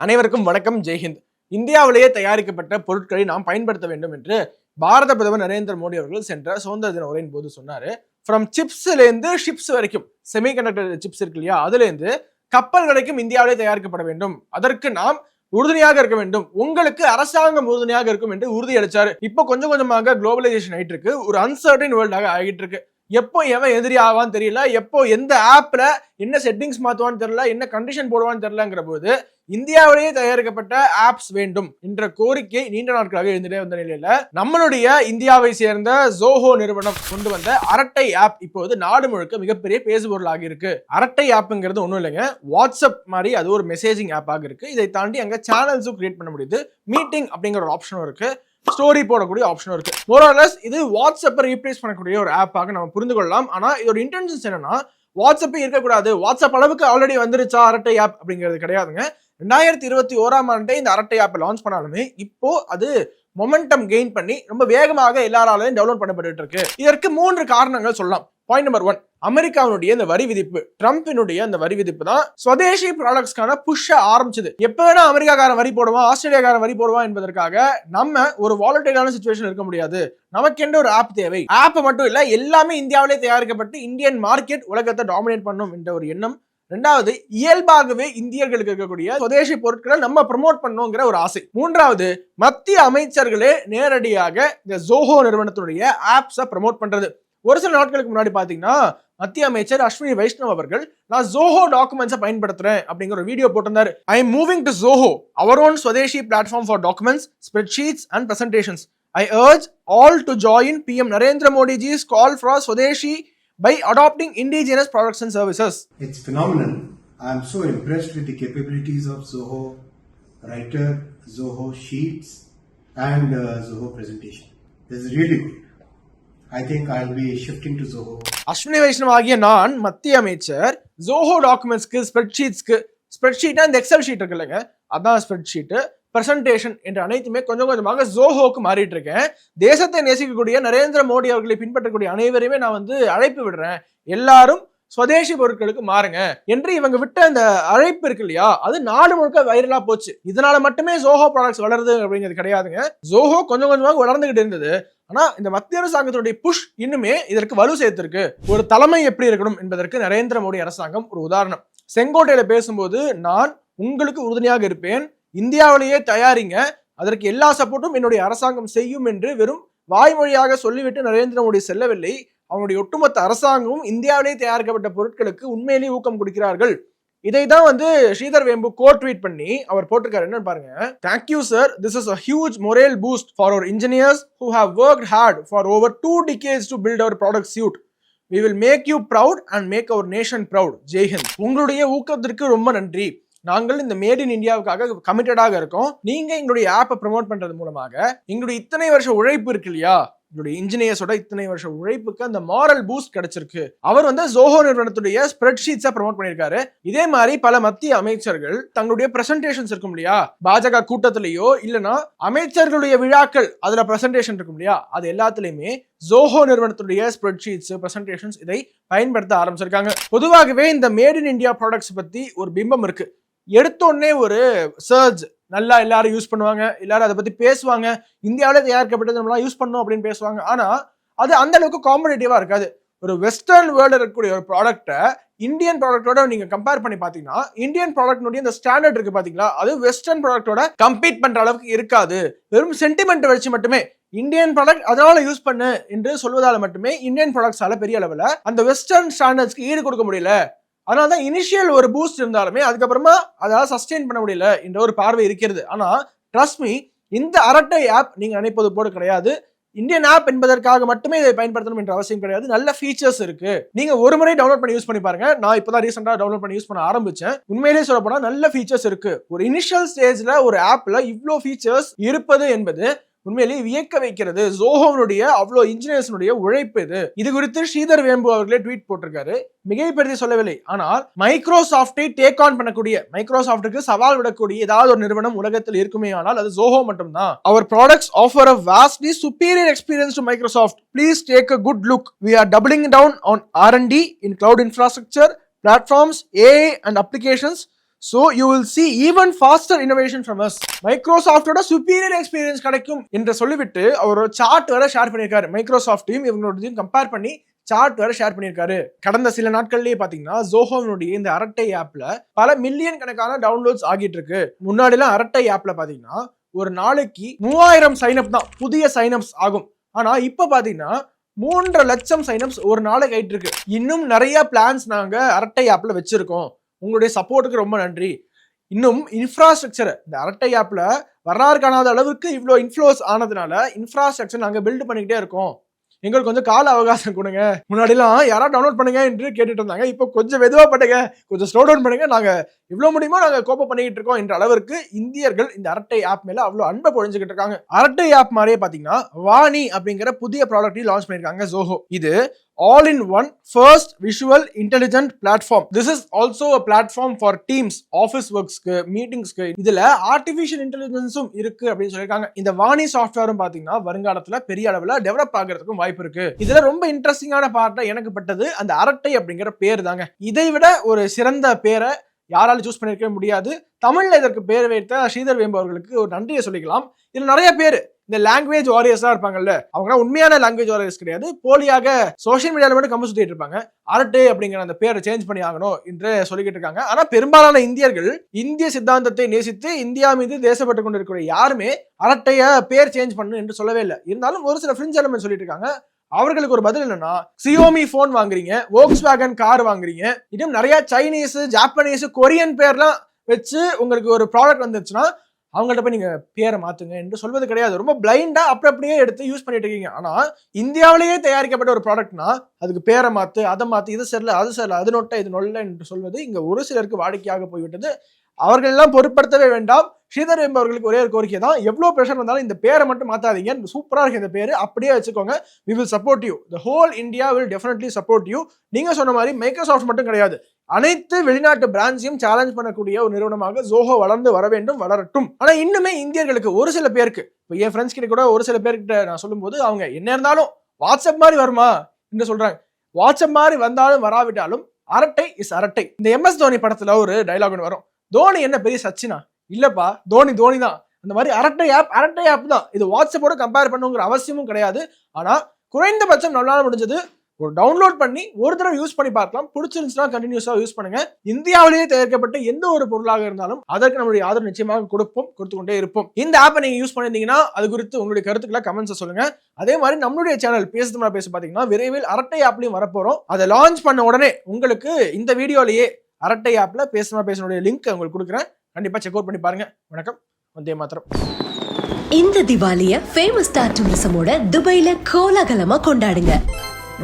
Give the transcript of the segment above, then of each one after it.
அனைவருக்கும் வணக்கம் ஜெய்ஹிந்த் இந்தியாவிலேயே தயாரிக்கப்பட்ட பொருட்களை நாம் பயன்படுத்த வேண்டும் என்று பாரத பிரதமர் நரேந்திர மோடி அவர்கள் சென்ற சுதந்திர தின உரையின் போது சொன்னாரு. ஃப்ரம் சிப்ஸ்லேருந்து ஷிப்ஸ் வரைக்கும் செமிகண்டக்டர் சிப்ஸ் இருக்கு இல்லையா? அதுலேருந்து கப்பல் வரைக்கும் இந்தியாவிலே தயாரிக்கப்பட வேண்டும். அதற்கு நாம் உறுதுணையாக இருக்க வேண்டும். உங்களுக்கு அரசாங்கம் உறுதுணையாக இருக்கும் என்று உறுதியளிச்சாரு இப்போ கொஞ்சம் கொஞ்சமாக குளோபலைசேஷன் ஆயிட்டு இருக்கு ஒரு அன்சர்டன் வேர்ல்டாக ஆகிட்டு இருக்கு எப்போ எவன் எதிரி ஆவான்னு தெரியல. எப்போ எந்த ஆப்ல என்ன செட்டிங்ஸ் மாத்துவான்னு தெரியல. என்ன கண்டிஷன் போடுவான்னு தெரியலங்கிற போது இந்தியாவிலேயே தயாரிக்கப்பட்ட ஆப்ஸ் வேண்டும் என்ற கோரிக்கை நீண்ட நாட்களாக இருந்துட்டே வந்த நிலையில நம்மளுடைய இந்தியாவை சேர்ந்த ஜோஹோ நிறுவனம் கொண்டு வந்த அரட்டை ஆப் இப்போது நாடு முழுக்க மிகப்பெரிய பேசுபொருளாக இருக்கு. அரட்டை ஆப்ங்கிறது ஒன்றும் இல்லைங்க. வாட்ஸ்அப் மாதிரி அது ஒரு மெசேஜிங் ஆப்பாக இருக்கு. இதை தாண்டி அங்க சேனல்ஸும் கிரியேட் பண்ண முடியுது. மீட்டிங் அப்படிங்கிற ஒரு ஆப்ஷனும் இருக்கு. ஸ்டோரி போடக்கூடிய ஆப்ஷனும் இருக்கு. மோரலஸ் இது வாட்ஸ்அப்பை ரீப்ளேஸ் பண்ணக்கூடிய ஒரு ஆப்பாக நம்ம புரிந்து கொள்ளலாம். ஆனா இதோட இன்டென்ஷன்ஸ் என்னன்னா வாட்ஸ்அப்பே இருக்கக்கூடாது. வாட்ஸ்அப் அளவுக்கு ஆல்ரெடி வந்துருச்சா அரட்டை ஆப் அப்படிங்கிறது கிடையாதுங்க. ரெண்டாயிரத்தி இருபத்தி ஓராம் ஆண்டே இந்த அரட்டை ஆப்பை லான்ச் பண்ணாலுமே இப்போ அது மொமெண்டம் கெயின் பண்ணி ரொம்ப வேகமாக எல்லாராலையும் டெவலப் பண்ணப்பட்டு இருக்கு இதற்கு மூன்று காரணங்கள் சொல்லலாம். பாயிண்ட் நம்பர் ஒன் அமெரிக்காவினுடைய இந்த வரி விதிப்பு ட்ரம்பினுடைய அந்த வரி விதிப்பு தான் ஸ்வதேசி ப்ராடக்ட்ஸ்க்கான புஷ்ஷ ஆரம்பிச்சது. எப்ப வேணா அமெரிக்காக்காரன் வரி போடுவான் ஆஸ்திரேலியாக்காரன் வரி போடுவான் என்பதற்காக நம்ம ஒரு வாலட்டைலான சுச்சுவேஷன் இருக்க முடியாது. நமக்கென்று ஒரு ஆப் தேவை? ஆப் மட்டும் இல்ல எல்லாமே இந்தியாவிலே தயாரிக்கப்பட்டு இந்தியன் மார்க்கெட் உலகத்தை டாமினேட் பண்ணும் என்ற ஒரு எண்ணம் ரெண்டாவது இயல்பாகவே இந்தியர்களுக்கு இருக்கக்கூடிய சுதேசி பொருட்களை நம்ம ப்ரமோட் பண்ணோங்கிற ஒரு ஆசை. மூன்றாவது மத்திய அமைச்சர்களே நேரடியாக இந்த ஜோஹோ நிறுவனத்துடைய ஆப்ஸை ப்ரமோட் பண்றது. ஒரு சில நாட்களுக்கு முன்னாடி பாத்தீங்கன்னா மத்திய அமைச்சர் அஸ்வினி வைஷ்ணவ் அவர்கள் நான் ஜோஹோ டாக்குமெண்ட்ஸை பயன்படுத்துறேன் அப்படிங்கிற ஒரு வீடியோ போட்டிருந்தாரு. I am moving to Zoho our own Swadeshi platform for documents spreadsheets and presentations I urge all to join PM Narendra Modi ji's call for Swadeshi by adopting indigenous products and services. It's phenomenal. I'm so impressed with the capabilities of Zoho Writer, Zoho Sheets, and uh, Zoho Presentation. This is really good. I think I'll be shifting to Zoho. Ashwini Vaishnaw ஆகிய நான் மத்திய அமைச்சர் ஜோஹோ டாக்குமெண்ட்ஸ்க்கு ஸ்ப்ரெட்ஷீட்ஸ்க்கு ஸ்ப்ரெட்ஷீட்டா இந்த Excel sheet இருக்கு இல்லைங்க அதான் spreadsheet presentation என்ற அனைத்துமே கொஞ்சம் கொஞ்சமாக ஜோஹோக்கு மாறிட்டு இருக்கேன் தேசத்தை நேசிக்கக்கூடிய நரேந்திர மோடி அவர்களை பின்பற்றக்கூடிய அனைவரையுமே நான் வந்து அழைப்பு விடுறேன். எல்லாரும் சுவதேசி பொருட்களுக்கு மாறுங்க என்று இவங்க விட்ட அந்த அழைப்பு இருக்கு இல்லையா அது நாடு முழுக்க வைரலா போச்சு. இதனால மட்டுமே ஜோஹோ ப்ராடக்ட்ஸ் வளருது அப்படிங்கிறது கிடையாதுங்க. ஜோஹோ கொஞ்சம் கொஞ்சமாக வளர்ந்துகிட்டு இருந்தது. ஆனா இந்த மத்திய அரசாங்கத்தினுடைய புஷ் இன்னுமே இதற்கு வலு சேர்த்திருக்கு. ஒரு தலைமை எப்படி இருக்கணும் என்பதற்கு நரேந்திர மோடி அரசாங்கம் ஒரு உதாரணம். செங்கோட்டையில பேசும்போது நான் உங்களுக்கு உறுதுணையாக இருப்பேன். இந்தியாவிலேயே தயாரிங்க. அதற்கு எல்லா சப்போர்ட்டும் என்னுடைய அரசாங்கம் செய்யும் என்று வெறும் வாய்மொழியாக சொல்லிவிட்டு நரேந்திர மோடி செல்லவில்லை. அவனுடைய ஒட்டுமொத்த அரசாங்கமும் இந்தியாவிலேயே தயாரிக்கப்பட்ட பொருட்களுக்கு உண்மையிலேயே ஊக்கம் கொடுக்கிறார்கள். இதை தான் வந்து ஸ்ரீதர் வேம்பு கோட் ட்வீட் பண்ணி அவர் போட்டிருக்காரு. என்னன்னு பாருங்க. Thank you sir this is a huge morale boost for our engineers who have worked hard for over two decades to build our product suite we will make you proud and make our nation proud ஜெய்ஹிந்த் உங்களுடைய ஊக்கத்திற்கு ரொம்ப நன்றி. நாங்கள் இந்த made in இந்தியாவுக்காக கமிட்டடாக இருக்கோம். நீங்க எங்களுடைய ஆப்பை ப்ரமோட் பண்றது மூலமாக எங்களுடைய இத்தனை வருஷம் உழைப்பு இருக்கு இல்லையா? எங்களுடைய இன்ஜினியர்ஸோட இத்தனை வருஷம் உழைப்புக்கு அந்த மாரல் பூஸ்ட் கிடைச்சிருக்கு. அவர் வந்து ஜோஹோ நிறுவனத்துடைய ஸ்ப்ரெட்ஷீட்ஸை ப்ரமோட் பண்ணியிருக்காரு. இதே மாதிரி பல மத்திய அமைச்சர்கள் தங்களுடைய பிரசன்டேஷன்ஸ் இருக்கும் இல்லையா? பாஜக கூட்டத்திலேயோ இல்லைன்னா அமைச்சர்களுடைய விழாக்கள் அதுல பிரசன்டேஷன் இருக்கும் இல்லையா? அது எல்லாத்துலயுமே ஜோஹோ நிறுவனத்துடைய ஸ்ப்ரெட்ஷீட்ஸ் பிரசன்டேஷன்ஸ் இதை பயன்படுத்த ஆரம்பிச்சிருக்காங்க. பொதுவாகவே இந்த மேட் இன் இந்தியா ப்ராடக்ட்ஸ் பத்தி ஒரு பிம்பம் இருக்கு. எடுத்தோடனே ஒரு சர்ஜ் நல்லா எல்லாரும் யூஸ் பண்ணுவாங்க. எல்லாரும் அதை பத்தி பேசுவாங்க. இந்தியாவிலே தயாரிக்கப்பட்டது நம்மளாம் யூஸ் பண்ணோம் அப்படின்னு பேசுவாங்க. ஆனா அது அந்த அளவுக்கு காம்படேட்டிவா இருக்காது. ஒரு வெஸ்டர்ன் வேர்ல்டு இருக்கக்கூடிய ஒரு ப்ராடக்ட்டை இந்தியன் ப்ராடக்ட்டோட நீங்க கம்பேர் பண்ணி பாத்தீங்கன்னா இந்தியன் ப்ராடக்ட்னுடைய இந்த ஸ்டாண்டர்ட் இருக்கு பாத்தீங்களா அது வெஸ்டர்ன் ப்ராடக்ட்டோட கம்பீட் பண்ற அளவுக்கு இருக்காது. வெறும் சென்டிமெண்ட் வச்சு மட்டுமே இந்தியன் ப்ராடக்ட் அதனால யூஸ் பண்ணு என்று சொல்வதால மட்டுமே இந்தியன் ப்ராடக்ட்ஸால பெரிய அளவில் அந்த வெஸ்டர்ன் ஸ்டாண்டர்ட்ஸ்க்கு ஈடு கொடுக்க முடியல. அதனால தான் இனிஷியல் ஒரு பூஸ்ட் இருந்தாலுமே அதுக்கப்புறமா அதால சஸ்டெயின் பண்ண முடியல என்ற ஒரு பார்வை இருக்கிறது. ஆனால் ட்ரஸ்ட் மீ இந்த அரட்டை ஆப் நீங்கள் நினைப்பது போல கிடையாது. இந்தியன் ஆப் என்பதற்காக மட்டுமே இதை பயன்படுத்தணும் என்ற அவசியம் கிடையாது. நல்ல ஃபீச்சர்ஸ் இருக்கு. நீங்க ஒரு முறை டவுன்லோட் பண்ணி யூஸ் பண்ணி பாருங்க. நான் இப்பதான் ரீசெண்டாக டவுன்லோட் பண்ணி யூஸ் பண்ண ஆரம்பிச்சேன். உண்மையிலேயே சொல்ல போனால் நல்ல ஃபீச்சர்ஸ் இருக்கு. ஒரு இனிஷியல் ஸ்டேஜ்ல ஒரு ஆப்ல இவ்வளோ ஃபீச்சர்ஸ் இருப்பது என்பது உண்மையிலேயே வியக்க வைக்கிறது. ஜோஹோனுடைய அவ்வளோ இன்ஜினியர்ஸ்னுடைய உழைப்பு இது. இது குறித்து ஸ்ரீதர் வேம்பு அவர்களே ட்வீட் போட்டிருக்காரு. மிகைப்படுத்தி சொல்லவில்லை. ஆனால் மைக்ரோசாஃப்டை டேக் ஆன் பண்ணக்கூடிய மைக்ரோசாஃப்ட்டுக்கு சவால் விடக்கூடிய ஏதாவது ஒரு நிறுவனம் உலகத்தில் இருக்குமே ஆனால் அது ஜோஹோ மட்டும்தான். Our products offer a vastly superior experience to Microsoft please take a good look we are doubling down on R and D in cloud infrastructure platforms AI and applications so you will see even faster innovation from us மைக்ரோசாஃப்டோட superior experience கிடைக்கும் என்று சொல்லிவிட்டு அவர் ஒரு chart வேற share பண்ணியிருக்காரு. மைக்ரோசாஃப்ட்டையும் இவங்களோடதையும் compare பண்ணி சார்ட் வேற ஷேர் பண்ணியிருக்காரு. கடந்த சில நாட்கள்லயே பாத்தீங்கன்னா ஜோஹோனுடைய இந்த அரட்டை ஆப்ல பல மில்லியன் கணக்கான டவுன்லோட்ஸ் ஆகிட்டு இருக்கு முன்னாடிலாம் அரட்டை ஆப்ல பாத்தீங்கன்னா ஒரு நாளைக்கு மூவாயிரம் சைனப் தான். புதிய சைனப்ஸ் ஆகும். ஆனா இப்ப பாத்தீங்கன்னா மூன்றரை லட்சம் சைனப்ஸ் ஒரு நாளைக்கு ஆயிட்டு இருக்கு இன்னும் நிறைய பிளான்ஸ் நாங்க அரட்டை ஆப்ல வச்சிருக்கோம். உங்களுடைய சப்போர்ட்டுக்கு ரொம்ப நன்றி. இன்னும் இன்ஃப்ராஸ்ட்ரக்சர் இந்த அரட்டை ஆப்பில் வரலாறு காணாத அளவுக்கு இவ்வளோ இன்ஃப்ளோஸ் ஆனதுனால இன்ஃப்ராஸ்ட்ரக்சர் நாங்கள் பில்ட் பண்ணிக்கிட்டே இருக்கோம். எங்களுக்கு கொஞ்சம் கால அவகாசம் கொடுங்க. முன்னாடிலாம் யாராவது டவுன்லோட் பண்ணுங்க என்று கேட்டுட்டு இருந்தாங்க. இப்போ கொஞ்சம் வெதுவாக பண்ணுங்க. கொஞ்சம் ஸ்லோ டவுன் பண்ணுங்க. நாங்கள் இவ்வளோ முடியுமோ நாங்கள் கோப்பம் பண்ணிக்கிட்டு இருக்கோம் என்ற அளவிற்கு இந்தியர்கள் இந்த அரட்டை ஆப் மேலே அவ்வளோ அன்பை பொழிஞ்சுக்கிட்டு இருக்காங்க. அரட்டை ஆப் மாதிரியே பார்த்தீங்கன்னா வாணி அப்படிங்கிற புதிய ப்ராடக்டையும் லான்ச் பண்ணியிருக்காங்க ஜோஹோ இது all in one first visual intelligent platform this is also a platform for teams office ஒர்க்ஸ்க்கு மீட்டிங்ஸ்க்கு இதுல ஆர்டிஃபிஷியல் இன்டெலிஜென்ஸும் இருக்கு அப்படின்னு சொல்லியிருக்காங்க. இந்த வாணி சாஃப்ட்வேரும் பாத்தீங்கன்னா வருங்காலத்துல பெரிய அளவுல டெவலப் ஆகிறதுக்கும் வாய்ப்பு இருக்கு. இதுல ரொம்ப இன்ட்ரெஸ்டிங்கான பார்ட்டா எனக்கு பட்டது அந்த அரட்டை அப்படிங்கிற பேர் தாங்க இதை விட ஒரு சிறந்த பேரை யாராலும் சூஸ் பண்ணிருக்கவே முடியாது. தமிழ்ல இதற்கு பேர் வைத்த ஸ்ரீதர் வேம்பு அவர்களுக்கு ஒரு நன்றியை சொல்லிக்கலாம். இதுல நிறைய பேர் இந்த லாங்குவேஜ் வாரியர்ஸாக இருப்பாங்கல்ல அவங்க உண்மையான லாங்குவேஜ் வாரியர்ஸ் கிடையாது. போலியாக சோஷியல் மீடியாவில் மட்டும் கம்பு சுத்திட்டு இருப்பாங்க. அரட்டை அப்படிங்கிற அந்த பேரை சேஞ்ச் பண்ணி ஆகணும் என்று சொல்லிக்கிட்டு இருக்காங்க. ஆனா பெரும்பாலான இந்தியர்கள் இந்திய சித்தாந்தத்தை நேசித்து இந்தியா மீது தேசப்பட்டு கொண்டிருக்கிற யாருமே அரட்டைய பேர் சேஞ்ச் பண்ணு என்று சொல்லவே இல்லை. இருந்தாலும் ஒரு சில ஃப்ரிஞ்ச் எலமெண்ட் சொல்லிட்டு இருக்காங்க. அவர்களுக்கு ஒரு பதில் என்னன்னா சியோமி போன் வாங்குறீங்க ஓக்ஸ் வேகன் கார் வாங்குறீங்க இன்னும் நிறைய சைனீஸ் ஜாப்பனீஸ் கொரியன் பேர்லாம் வச்சு உங்களுக்கு ஒரு ப்ராடக்ட் வந்துச்சுன்னா அவங்கள்ட்ட போய் நீங்க பேரை மாத்துங்க என்று சொல்வது கிடையாது. ரொம்ப பிளைண்டா அப்படி அப்படியே எடுத்து யூஸ் பண்ணிட்டு இருக்கீங்க. ஆனா இந்தியாவிலேயே தயாரிக்கப்பட்ட ஒரு ப்ராடக்ட்னா அதுக்கு பேரை மாத்து அதை மாத்து இது சரியில்லை அது சரியில்லை அது நொட்டை இது நொல்ல என்று சொல்வது இங்க ஒரு சிலருக்கு வாடிக்கையாக போய்விட்டது. அவர்கள் எல்லாம் பொருட்படுத்தவே வேண்டாம். ஸ்ரீதர் என்பவர்களுக்கு ஒரே ஒரு கோரிக்கை தான். எவ்வளோ ப்ரெஷர் வந்தாலும் இந்த பேரை மட்டும் மாற்றாதீங்க சூப்பராக இருக்கு இந்த பேர். அப்படியே வச்சுக்கோங்க. We will support you the whole India will definitely support you நீங்கள் சொன்ன மாதிரி மைக்ரோசாஃப்ட் மட்டும் கிடையாது. அனைத்து வெளிநாட்டு பிரான்ச்சையும் சேலஞ்ச் பண்ணக்கூடிய ஒரு நிறுவனமாக ஜோஹோ வளர்ந்து வர வேண்டும் வளரட்டும். ஆனால் இன்னுமே இந்தியர்களுக்கு ஒரு சில பேருக்கு இப்போ என் ஃப்ரெண்ட்ஸ் கிட்ட கூட ஒரு சில பேர்கிட்ட நான் சொல்லும்போது அவங்க என்ன இருந்தாலும் வாட்ஸ்அப் மாதிரி வருமா? என்று சொல்றாங்க. வாட்ஸ்அப் மாதிரி வந்தாலும் வராவிட்டாலும் அரட்டை இஸ் அரட்டை. இந்த எம்எஸ் தோனி படத்துல ஒரு டைலாக் ஒன்று வரும். தோனி என்ன பெரிய சச்சினா? இல்லப்பா தோனி தோனி தான். அந்த மாதிரி அரட்டை ஆப் அரட்டை ஆப் தான். இது வாட்ஸ்அப்போட கம்பேர் பண்ணுங்கிற அவசியமும் கிடையாது. ஆனா குறைந்தபட்சம் நம்மளால முடிஞ்சது ஒரு டவுன்லோட் பண்ணி ஒரு தடவை யூஸ் பண்ணி பார்க்கலாம். பிடிச்சிருந்துச்சுன்னா கண்டினியூஸாக யூஸ் பண்ணுங்க. இந்தியாவிலேயே தயாரிக்கப்பட்ட எந்த ஒரு பொருளாக இருந்தாலும் அதற்கு நம்மளுடைய ஆதரவு நிச்சயமாக கொடுப்போம் கொடுத்து கொண்டே இருப்போம். இந்த ஆப்பை நீங்க யூஸ் பண்ணிருந்தீங்கன்னா அது குறித்து உங்களுடைய கருத்துக்களை கமெண்ட்ஸ் சொல்லுங்க. அதே மாதிரி நம்மளுடைய சேனல் பேசுதுமா பேச பாத்தீங்கன்னா விரைவில் அரட்டை ஆப்லையும் வரப்போறோம். அதை லான்ச் பண்ண உடனே உங்களுக்கு இந்த வீடியோலயே அரட்டை ஆப்ல பேசுமா பேசனுடைய லிங்க் உங்களுக்கு கொடுக்குறேன். கண்டிப்பா செக் அவுட் பண்ணி பாருங்க. வணக்கம். வந்தே மாத்திரம் இந்த திவாலிய ஃபேமஸ் ஸ்டார் டூரிசமோட துபாயில கோலாகலமா கொண்டாடுங்க.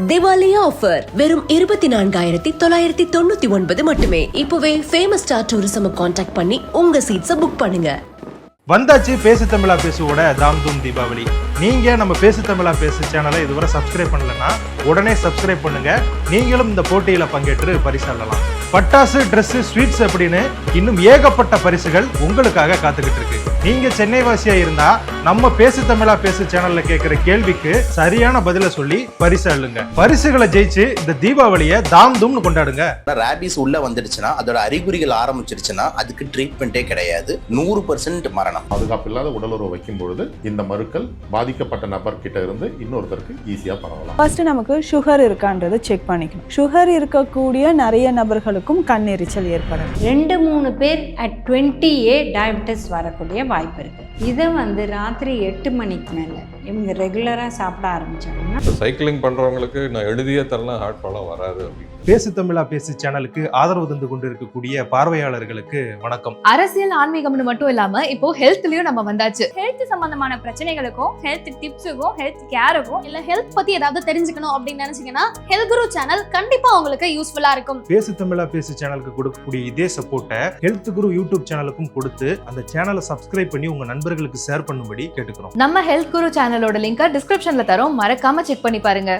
திவாலி ஆஃபர் வெறும் இருபத்தி நான்காயிரத்தி தொள்ளாயிரத்தி தொண்ணூத்தி ஒன்பது மட்டுமே. இப்பவே ஃபேமஸ் ஸ்டார் டூரிசம் காண்டாக்ட் பண்ணி உங்க சீட்ஸை புக் பண்ணுங்க. வந்தாச்சு பேசு தமிழா பேசுவோட தாம் தூம் தீபாவளி. நீங்க நம்ம பேசு தமிழா பேசு சேனலை இதுவரை சப்ஸ்கிரைப் பண்ணலன்னா உடனே சப்ஸ்கிரைப் பண்ணுங்க. நீங்களும் இந்த போட்டியில பங்கேற்று பரிசல்லலாம் பட்டாசு ட்ரெஸ்ஸு ஸ்வீட்ஸ் அப்படின்னு இன்னும் ஏகப்பட்ட பரிசுகள் உங்களுக்காக காத்துக்கிட்டு இருக்கு. நீங்க சென்னை வாசியா இருந்தா நம்ம பேசு தமிழா பேசு சேனல்ல கேட்கிற கேள்விக்கு சரியான பதில சொல்லி பரிசு அள்ளுங்க பரிசுகளை ஜெயிச்சு இந்த தீபாவளியை தாம் தூம்னு கொண்டாடுங்க. ரேபிஸ் உள்ள வந்துடுச்சுன்னா அதோட அறிகுறிகள் ஆரம்பிச்சிருச்சுன்னா அதுக்கு ட்ரீட்மெண்ட்டே கிடையாது. நூறு பர்சன்ட் மரணம். பாதுகாப்பு இல்லாத உடலுறவு வைக்கும் பொழுது இந்த மருக்கள் பாதிக்கப்பட்ட நபர் கிட்ட இருந்து இன்னொருத்தருக்கு ஈஸியா பரவலாம். ஃபர்ஸ்ட் நமக்கு சுகர் இருக்கான்றதை செக் பண்ணிக்கணும். சுகர் இருக்கக்கூடிய நிறைய நபர்களுக்கும் கண்ணெரிச்சல் ஏற்படும் ரெண்டு மூணு பேர் அட் டுவெண்ட்டி ஏ டயபிட்டிஸ் வரக்கூடிய வாய்ப்பு இருக்குது இதை வந்து ராத்திரி எட்டு மணிக்கு மேலே இவங்க ரெகுலராக சாப்பிட ஆரம்பிச்சாங்கன்னா இப்போ சைக்கிளிங் பண்ணுறவங்களுக்கு நான் எழுதியே தரலாம் ஹார்ட் ப்ராப்ளம் வராது அப்படின்னு பேசு தமிழா பேசு சேனலுக்கு ஆதரவு தந்து கொண்டிருக்கக்கூடிய பார்வையாளர்களுக்கு வணக்கம். அரசியல் ஆன்மீகம்னு மட்டும் இல்லாம இப்போ ஹெல்த்லயும் நம்ம வந்தாச்சு. ஹெல்த் சம்பந்தமான பிரச்சனைகளுக்கும் ஹெல்த் டிப்ஸுக்கும் ஹெல்த் கேருக்கும் இல்ல ஹெல்த் பத்தி ஏதாவது தெரிஞ்சுக்கணும் அப்படின்னு நினைச்சீங்கன்னா ஹெல்த் குரு சேனல் கண்டிப்பா உங்களுக்கு யூஸ்ஃபுல்லா இருக்கும். பேசு தமிழா பேசு சேனலுக்கு கொடுக்கக்கூடிய இதே சப்போர்ட்டை ஹெல்த் குரு யூடியூப் சேனலுக்கும் கொடுத்து அந்த சேனலை சப்ஸ்கிரைப் பண்ணி உங்க நண்பர்களுக்கு ஷேர் பண்ணும்படி கேட்டுக்கிறோம். நம்ம ஹெல்த் குரு சேனலோட லிங்கை டிஸ்கிரிப்ஷன்ல தரோம். மறக்காம செக் பண்ணி பாருங்க.